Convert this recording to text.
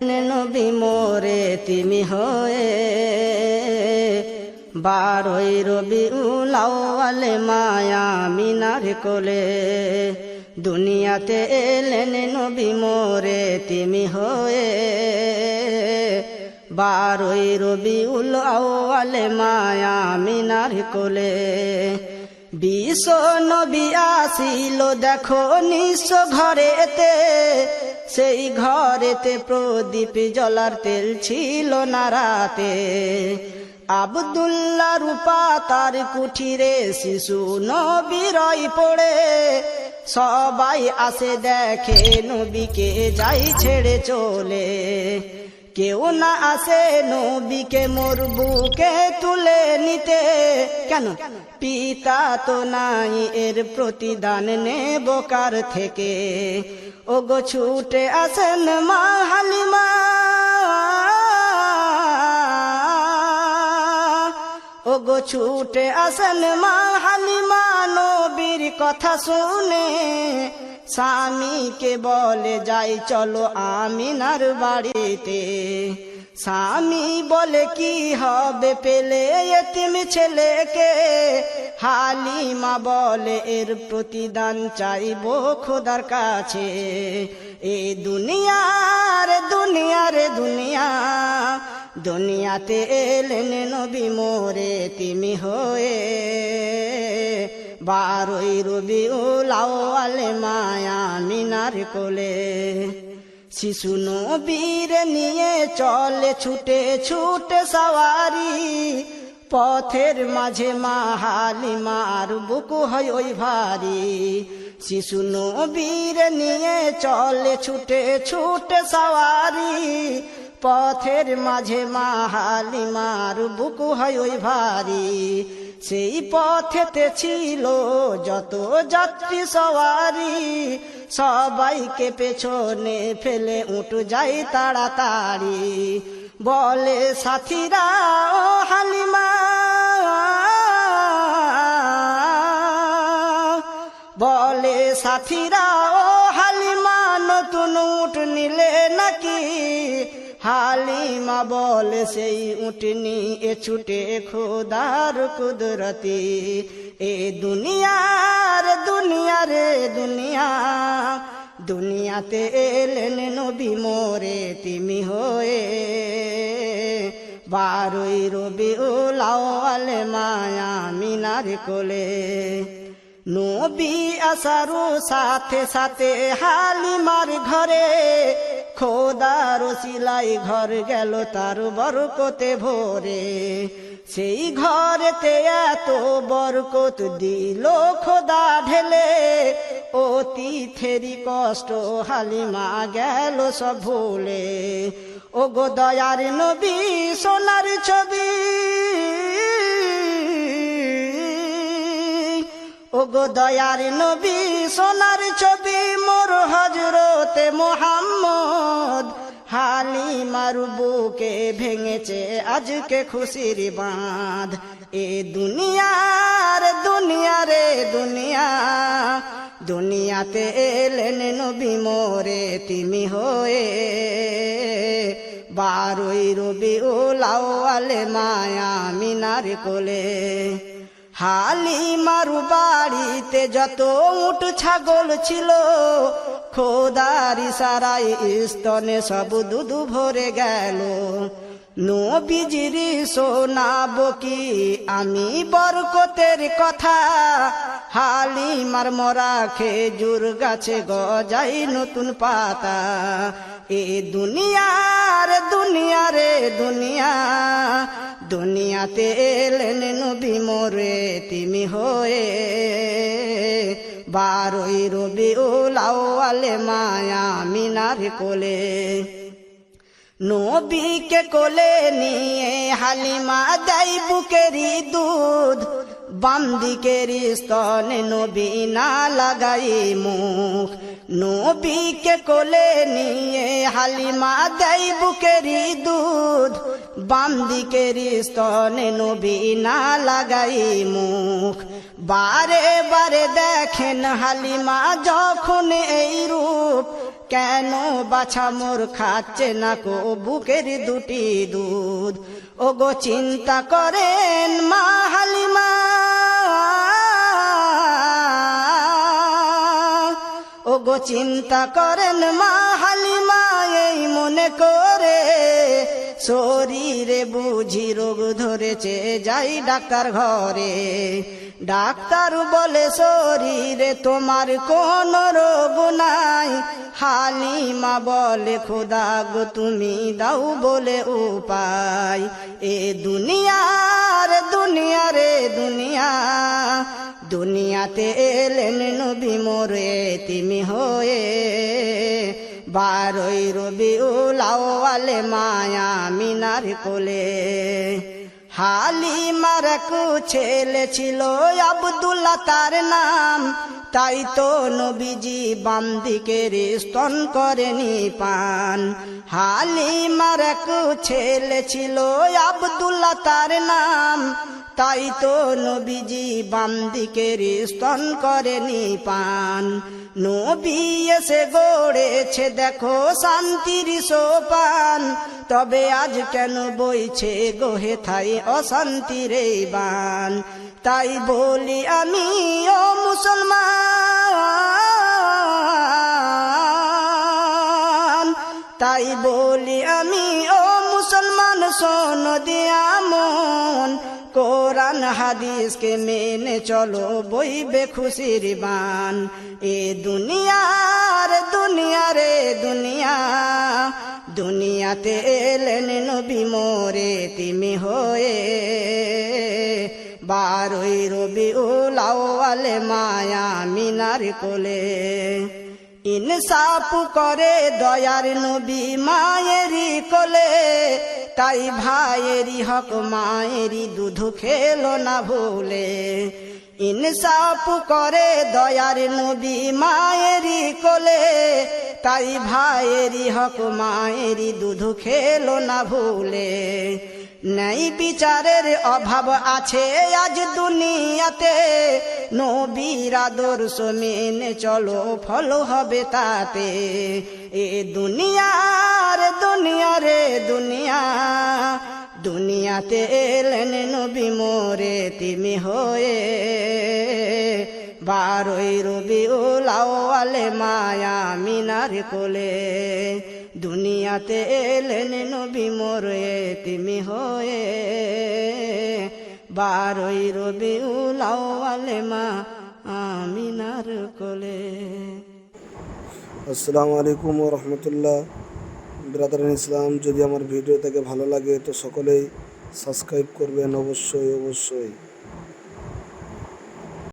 নবী মোরে তিমি হয়ে বারোই রবি উলাওয়ালে মায়া মিনার কোলে। দুনিয়াতে এলেন নবী মোরে তিমি হয়ে বারোই রবি উলাওয়ালে মায়া মিনার কোলে। বিশ্ব নবী আসিল, দেখো নিঃস্ব ঘরেতে সেই ঘরেতে প্রদীপ জলার তেল ছিল না রাতে। আবদুল্লা রূপা তার কুঠিরে শিশু নবীরই পড়ে। সবাই আসে দেখে নবীকে যাই ছেড়ে চলে। কেউ না আসে নবীকে মোর বুকে তুলে নিতে। কেন? পিতা তো নাই, এর প্রতিদান নেব কার থেকে? ও গো ছুটে আসেন মা হালিমা। ও গো ছুটে আসেন মা হালিমা, নবীর কথা শুনে। স্বামীকে বলে, যাই চলো আমিনার বাড়িতে। স্বামী বলে কি হবে পেলে এতিম ছেলেকে? হালিমা বলে, এর প্রতিদান চাইব খোদার কাছে। এ দুনিয়ার দুনিয়ার, দুনিয়া, দুনিয়াতে এলেন নবী মোরে তিমি হয়ে। বারোই রবি উলাওয়ালে মায়া মিনার কোলে। শিশু নবীর নিয়ে চলে ছুটে ছুটে সওয়ারি। পথের মাঝে মাহালি মার বুকু হয় ওই ভারী। শিশু নবীর নিয়ে চলে ছুটে ছুটে সওয়ারি। পথের মাঝে মাহালি মার বুকু হয় ওই ভারী। সেই পথেতে ছিল যত যাত্রী সওয়ারি, সবাইকে পেছনে ফেলে উঠু যাই তাড়াতাড়ি। বলে, সাথীরা, ও হালিমা, বলে, সাথীরা হালিমা বলে সেই উঠনি এ ছুটে খোদার কুদরতি। এ দুনিয়ার, দুনিয়া রে দুনিয়া, দুনিয়াতে এলেন নবী মোরে তিমি হয়ে। বারোই রবি উলাওয়ালে মায়া মিনার কোলে। নবী আসারু সাথে সাথে হালিমার ঘরে খোদার সিলাই ঘর গেল তার বরকতে ভোরে। সেই ঘরেতে এত বরকত দিল খোদা ঢেলে। অতিথেরি কষ্ট হালিমা গেল সব ভুলে। ও গো দয়ার নবী, সোনার ছবি ও গো দয়ার নবী সোনার ছবি মোর হজরতে মোহাম্মদ। হালিমার বুকে ভেঙেছে আজকে খুশির বাঁধ। এ দুনিয়ার দুনিয়া রে দুনিয়া, দুনিয়াতে এলেন নবী মোরে তিমি হয়ে। বারোই রবি উলাওয়ালে মায়া মিনার কোলে। হালি মারু বাড়িতে যত উঠ ছাগল ছিল, খোদারি সারাই স্তনে সব দুধু ভরে গেল। নবীজিরি শোনাব কি আমি বরকতের কথা? হালিমার মরা খেজুর গাছে গজাই নতুন পাতা। এ দুনিয়ার দুনিয়া রে দুনিয়া। দুনিয়াতে এলেন নবী মোরে, তিমি হয়ে। বারোই রবি উলাওয়ালে মায়া মিনার কোলে। নবীকে কোলে নিয়ে হালিমা দেয় বুকেরি দুধ বাম দিকের স্তনে নবী না লাগাই মুখ। নবীকে কোলে নিয়ে হালিমা দেয় বুকেরি দুধ। বাম দিকের স্তনে নবী না লাগাই মুখ। বারে বারে দেখেন হালিমা যখন এই রূপ। কেন বাছা মোর খাচ্ছে না কো বুকের দুটি দুধ? ও গো চিন্তা করেন মা চিন্তা করেন মা হালিমা, এই মনে করে শরীরে বুঝি রোগ ধরেছে। যাই ডাক্তার ঘরে, ডাক্তার বলে, শরীরে তোমার কোন রোগ নাই। হালিমা বলে, খোদা গো, তুমি দাও বলে উপায়। এ দুনিয়ার দুনিয়া দুনিয়া দুনিয়াতে এলেন নবী মোরে তিমি হয়ে বারোই রবি উলাওয়ালে মায়া মিনার কোলে। হালিমার কু ছেলে ছিল আবদুল্লাহ তার নাম। তাই তো নবীজি বাম দিকের স্তন করেনি পান। হালিমার কু ছেলে ছিল আবদুল্লাহ তার নাম। তাই তো নবীজি বাম দিকের স্তন করেনি পান। নবী এসে গড়েছে, দেখো শান্তির সোপান। তবে আজ কেন বইছে গোহে থাই অশান্তির বান? তাই বলি আমি, ও মুসলমান হাদিসকে মেনে চলো, বইবে খুশির বান। এ দুনিয়ার দুনিয়া রে দুনিয়া, দুনিয়াতে এলেন নবী মোরে তিমি হয়ে। বারোই রবি উলাওয়ালে মায়া মিনার কোলে। ইনসাফ করে দয়ার নবী মায়েরই কোলে। তাই ভাইয়েরই হক মায়েরি দুধ খেলো না ভুলে। ইনসাফ করে দয়ার নবী মায়েরই কোলে। তাই ভাইয়েরই হক মায়েরি দুধ খেলো না ভুলে। নেই বিচারের অভাব আছে আজ দুনিয়াতে। নবীর আদর্শ মেনে চলো, ফল হবে তাতে। এ দুনিয়ার, দুনিয়া রে দুনিয়া। দুনিয়াতে এলেন নবী মোরে তিমি হয়ে। বারোই রবি উলাওয়ালে মায়া মিনার কোলে। দুনিয়াতে এলেন নবী মোরে তিমি হয়ে বারোই রবি উলাওয়ালে মা আমিনার কোলে। আসসালামু আলাইকুম রহমতুল্লাহ। ব্রাদার ইসলাম, যদি আমার ভিডিও থেকে ভালো লাগে তো সকলেই সাবস্ক্রাইব করবেন অবশ্যই অবশ্যই।